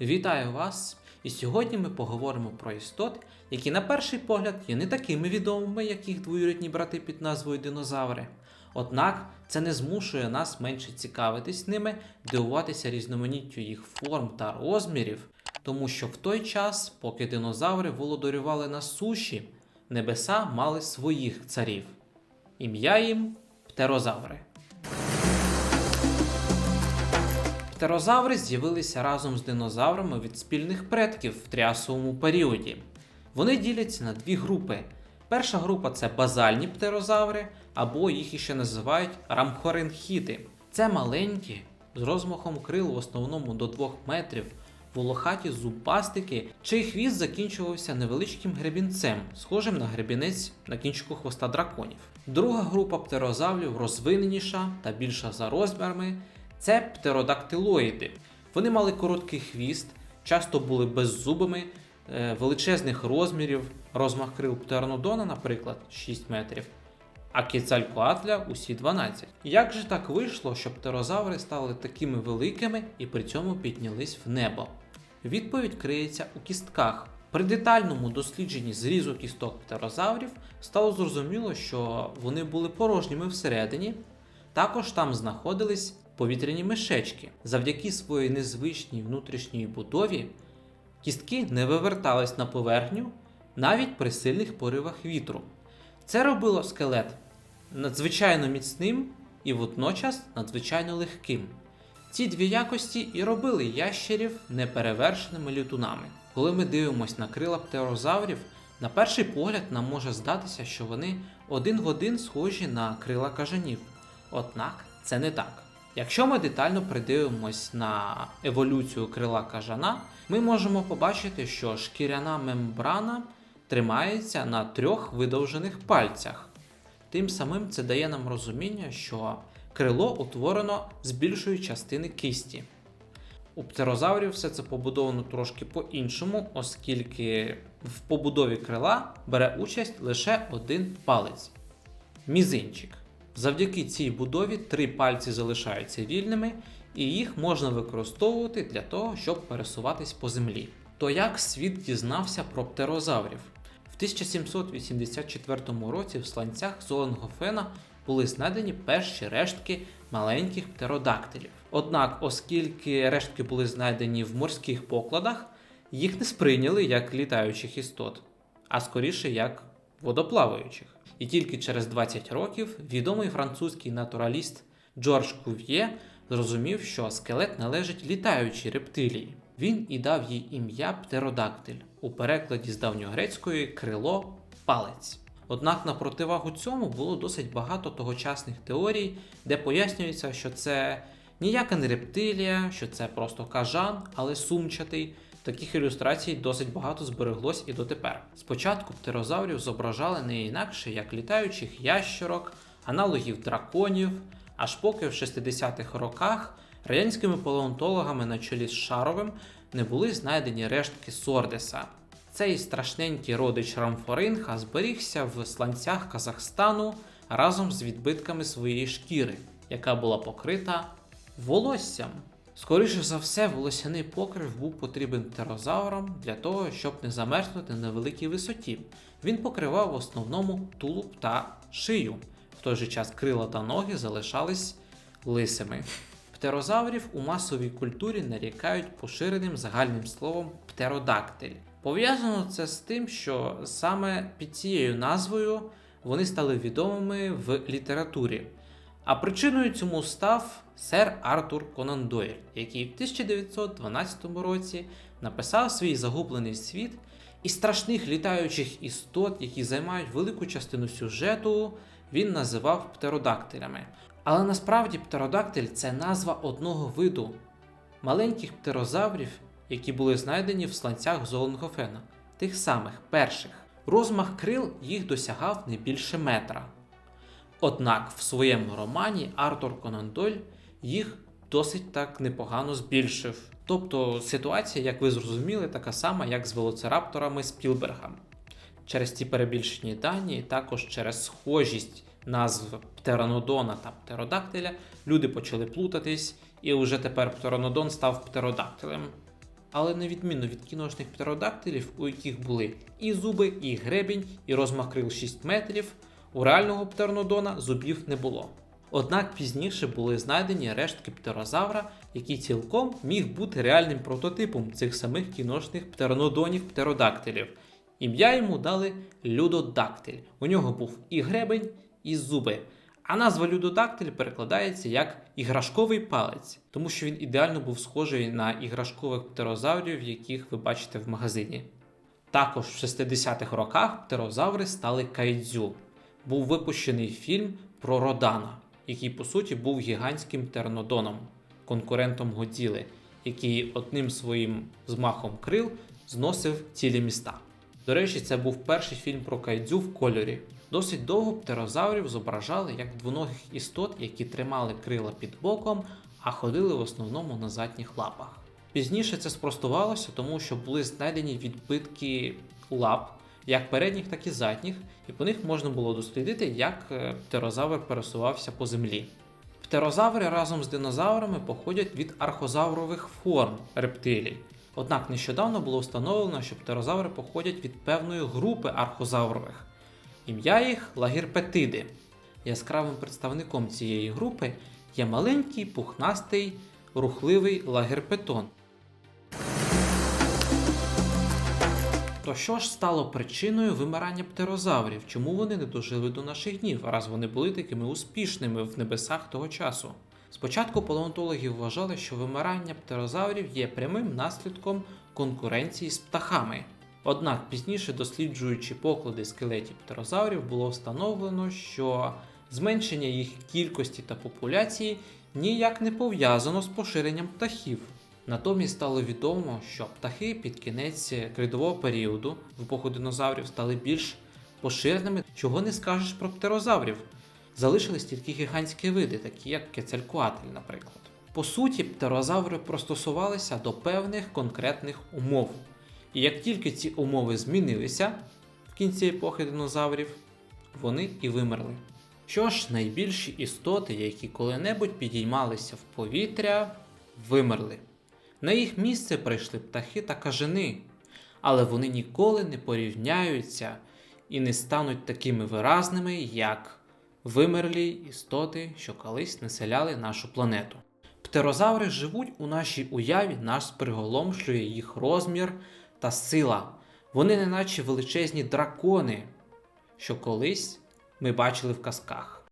Вітаю вас! І сьогодні ми поговоримо про істот, які на перший погляд є не такими відомими, як їх двоюрідні брати під назвою динозаври. Однак це не змушує нас менше цікавитись ними, дивуватися різноманіттю їх форм та розмірів, тому що в той час, поки динозаври володарювали на суші, небеса мали своїх царів. Ім'я їм птерозаври. Птерозаври з'явилися разом з динозаврами від спільних предків в тріасовому періоді. Вони діляться на дві групи. Перша група це базальні птерозаври, або їх іще називають рамхоринхіти. Це маленькі, з розмахом крил в основному до 2 метрів, волохаті зубастики, чий хвіст закінчувався невеличким гребінцем, схожим на гребінець на кінчику хвоста драконів. Друга група птерозаврів розвиненіша та більша за розмірами це птеродактилоїди. Вони мали короткий хвіст, часто були беззубими, е, величезних розмірів, розмах крил птеранодона, наприклад, 6 метрів, а кецалькоатля усі 12. Як же так вийшло, що птерозаври стали такими великими і при цьому піднялись в небо? Відповідь криється у кістках. При детальному дослідженні зрізу кісток птерозаврів стало зрозуміло, що вони були порожніми всередині, також там знаходились повітряні мишечки. Завдяки своїй незвичній внутрішній будові кістки не вивертались на поверхню навіть при сильних поривах вітру. Це робило скелет надзвичайно міцним і водночас надзвичайно легким. Ці дві якості і робили ящерів неперевершеними лютунами. Коли ми дивимося на крила птерозаврів, на перший погляд нам може здатися, що вони один в один схожі на крила кажанів. Однак це не так. Якщо ми детально придивимось на еволюцію крила кажана, ми можемо побачити, що шкіряна мембрана тримається на трьох видовжених пальцях. Тим самим це дає нам розуміння, що крило утворено з більшої частини кисті. У птерозаврів все це побудовано трошки по-іншому, оскільки в побудові крила бере участь лише один палець мізинчик. Завдяки цій будові три пальці залишаються вільними, і їх можна використовувати для того, щоб пересуватись по землі. То як світ дізнався про птерозаврів? В 1784 році в сланцях Золенгофена були знайдені перші рештки маленьких птеродактилів. Однак, оскільки рештки були знайдені в морських покладах, їх не сприйняли як літаючих істот, а скоріше як водоплаваючих. І тільки через 20 років відомий французький натураліст Джордж Кув'є зрозумів, що скелет належить літаючій рептилії. Він і дав їй ім'я птеродактиль у перекладі з давньогрецької крило палець. Однак на противагу цьому було досить багато тогочасних теорій, де пояснюється, що це ніяка не рептилія, що це просто кажан, але сумчатий. Таких ілюстрацій досить багато збереглось і дотепер. Спочатку птерозаврів зображали не інакше як літаючих ящерок, аналогів драконів, аж поки в 60-х роках радянськими палеонтологами на чолі з Шаровим не були знайдені рештки Сордеса. Цей страшненький родич рамфоринга зберігся в сланцях Казахстану разом з відбитками своєї шкіри, яка була покрита волоссям. Скоріше за все, волосяний покрив був потрібен птерозаврам для того, щоб не замерзнути на великій висоті. Він покривав в основному тулуб та шию. В той же час крила та ноги залишались лисими. Птерозаврів у масовій культурі нарікають поширеним загальним словом птеродактиль. Пов'язано це з тим, що саме під цією назвою вони стали відомими в літературі. А причиною цьому став сер Артур Конан Дойль, який в 1912 році написав свій загублений світ і страшних літаючих істот, які займають велику частину сюжету, він називав птеродактилями. Але насправді птеродактиль це назва одного виду маленьких птерозаврів, які були знайдені в сланцях Золенгофена, тих самих перших. Розмах крил їх досягав не більше метра. Однак в своєму романі Артур Конан Дойль їх досить так непогано збільшив. Тобто ситуація, як ви зрозуміли, така сама, як з велоцирапторами Спілберга. Через ці перебільшені дані, також через схожість назв птеранодона та птеродактиля, люди почали плутатись, і вже тепер птеранодон став птеродактилем. але на відміну від кіношних птеродактилів, у яких були і зуби, і гребінь, і розмах крил 6 метрів, у реального птернодона зубів не було. Однак пізніше були знайдені рештки птерозавра, який цілком міг бути реальним прототипом цих самих кіношних птеранодонів птеродактилів. Ім'я йому дали Людодактиль. У нього був і гребень, і зуби. А назва Людодактиль перекладається як іграшковий палець, тому що він ідеально був схожий на іграшкових птерозаврів, яких ви бачите в магазині. Також в 60-х роках птерозаври стали кайдзю. Був випущений фільм про Родана, який по суті був гігантським тернодоном, конкурентом Годзіли, який одним своїм змахом крил зносив цілі міста. До речі, це був перший фільм про кайдзю в кольорі. Досить довго птерозаврів зображали як двоногих істот, які тримали крила під боком, а ходили в основному на задніх лапах. Пізніше це спростувалося, тому що були знайдені відбитки лап, як передніх, так і задніх, і по них можна було дослідити, як е, птерозавр пересувався по землі. Птерозаври разом з динозаврами походять від архозаврових форм рептилій. Однак нещодавно було встановлено, що птерозаври походять від певної групи архозаврових. Ім'я їх лагірпетиди. Яскравим представником цієї групи є маленький пухнастий рухливий лагерпетон. То що ж стало причиною вимирання птерозаврів? Чому вони не дожили до наших днів, раз вони були такими успішними в небесах того часу? Спочатку палеонтологи вважали, що вимирання птерозаврів є прямим наслідком конкуренції з птахами. Однак пізніше, досліджуючи поклади скелетів птерозаврів, було встановлено, що зменшення їх кількості та популяції ніяк не пов'язано з поширенням птахів. Натомість стало відомо, що птахи під кінець кридового періоду в епоху динозаврів стали більш поширеними, чого не скажеш про птерозаврів. Залишились тільки гігантські види, такі як кецалькуатль, наприклад. По суті, птерозаври пристосувалися до певних конкретних умов. І як тільки ці умови змінилися в кінці епохи динозаврів, вони і вимерли. Що ж, найбільші істоти, які коли-небудь підіймалися в повітря, вимерли. На їх місце прийшли птахи та кажани, але вони ніколи не порівняються і не стануть такими виразними, як вимерлі істоти, що колись населяли нашу планету. Птерозаври живуть у нашій уяві, нас приголомшує їх розмір та сила. Вони неначе величезні дракони, що колись ми бачили в казках.